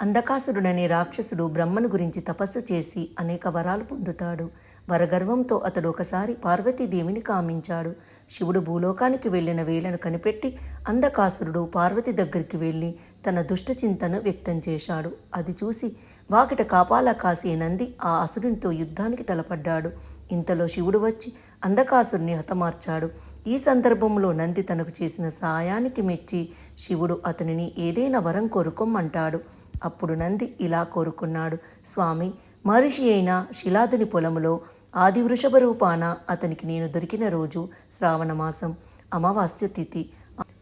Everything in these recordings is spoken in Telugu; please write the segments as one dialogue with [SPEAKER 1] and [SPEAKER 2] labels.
[SPEAKER 1] అంధకాసురుడనే రాక్షసుడు బ్రహ్మను గురించి తపస్సు చేసి అనేక వరాలు పొందుతాడు. వరగర్వంతో అతడు ఒకసారి పార్వతీదేవిని కామించాడు. శివుడు భూలోకానికి వెళ్ళిన వేళను కనిపెట్టి అంధకాసురుడు పార్వతి దగ్గరికి వెళ్ళి తన దుష్ట చింతను వ్యక్తం చేశాడు. అది చూసి వాకిట కాపాలా కాసే నంది ఆ అసురునితో యుద్ధానికి తలపడ్డాడు. ఇంతలో శివుడు వచ్చి అంధకాసురుని హతమార్చాడు. ఈ సందర్భంలో నంది తనకు చేసిన సాయానికి మెచ్చి శివుడు అతనిని ఏదైనా వరం కోరుకోమంటాడు. అప్పుడు నంది ఇలా కోరుకున్నాడు. స్వామి మహర్షి అయిన శిలాదుని పొలములో ఆది వృషభ రూపాన అతనికి నేను దొరికిన రోజు శ్రావణమాసం అమావాస్య తిథి.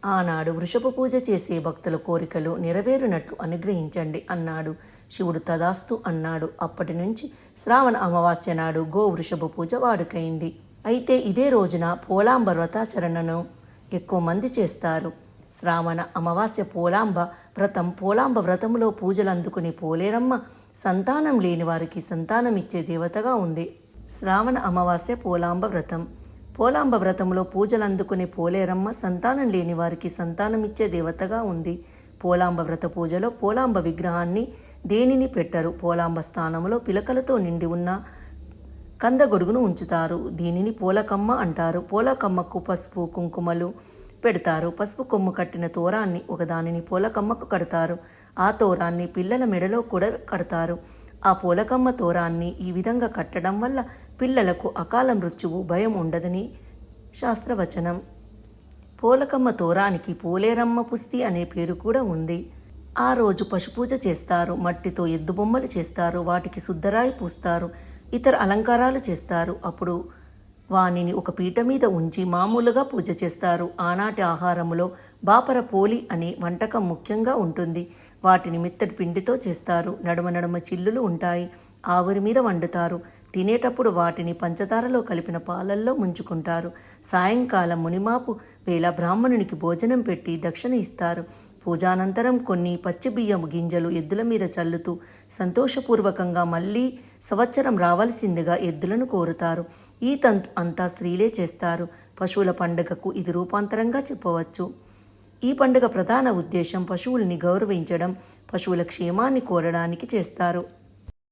[SPEAKER 1] ఆనాడు వృషభ పూజ చేసే భక్తుల కోరికలు నెరవేరునట్లు అనుగ్రహించండి అన్నాడు. శివుడు తదాస్తు అన్నాడు. అప్పటి నుంచి శ్రావణ అమావాస్య నాడు గో వృషభ పూజ వాడుకైంది. అయితే ఇదే రోజున పోలాంబ వ్రతాచరణను ఎక్కువ మంది చేస్తారు. శ్రావణ అమావాస్య పోలాంబ వ్రతం. పోలాంబ వ్రతంలో పూజలు అందుకునే పోలేరమ్మ. సంతానం లేని వారికి సంతానం ఇచ్చే దేవతగా ఉంది. శ్రావణ అమావాస్య పోలాంబ వ్రతం. పోలాంబ వ్రతంలో పూజలు అందుకునే పోలేరమ్మ. సంతానం లేని వారికి సంతానం ఇచ్చే దేవతగా ఉంది. పోలాంబ వ్రత పూజలో పోలాంబ విగ్రహాన్ని దేనిని పెట్టరు? పోలాంబ స్థానంలో పిలకలతో నిండి ఉన్న కందగొడుగును ఉంచుతారు. దీనిని పోలకమ్మ అంటారు. పోలకమ్మకు పసుపు కుంకుమలు పెడతారు. పసుపు కొమ్ము కట్టిన తోరాన్ని ఒకదానిని పూలకమ్మకు కడతారు. ఆ తోరాన్ని పిల్లల మెడలో కూడా కడతారు. ఆ పూలకమ్మ తోరాన్ని ఈ విధంగా కట్టడం వల్ల పిల్లలకు అకాల మృత్యువు భయం ఉండదని శాస్త్రవచనం. పూలకమ్మ తోరానికి పోలేరమ్మ పుస్తి అనే పేరు కూడా ఉంది. ఆ రోజు పశుపూజ చేస్తారు. మట్టితో ఎద్దు బొమ్మలు చేస్తారు. వాటికి శుద్ధరాయి పూస్తారు. ఇతర అలంకారాలు చేస్తారు. అప్పుడు వానిని ఒక పీట మీద ఉంచి మామూలుగా పూజ చేస్తారు. ఆనాటి ఆహారములో బాపర పోలి అనే వంటకం ముఖ్యంగా ఉంటుంది. వాటిని మెత్తటి పిండితో చేస్తారు. నడుమ నడుమ చిల్లులు ఉంటాయి. ఆవురి మీద వండుతారు. తినేటప్పుడు వాటిని పంచదారలో కలిపిన పాలల్లో ముంచుకుంటారు. సాయంకాలం మునిమాపు వేళ బ్రాహ్మణునికి భోజనం పెట్టి దక్షిణ ఇస్తారు. పూజానంతరం కొన్ని పచ్చి బియ్యం గింజలు ఎద్దుల మీద చల్లుతూ సంతోషపూర్వకంగా మళ్ళీ సంవత్సరం రావాల్సిందిగా ఎద్దులను కోరుతారు. ఈ తంతు అంతా స్త్రీలే చేస్తారు. పశువుల పండుగకు ఇది రూపాంతరంగా చెప్పవచ్చు. ఈ పండుగ ప్రధాన ఉద్దేశం పశువుల్ని గౌరవించడం పశువుల క్షేమాన్ని కోరడానికి చేస్తారు.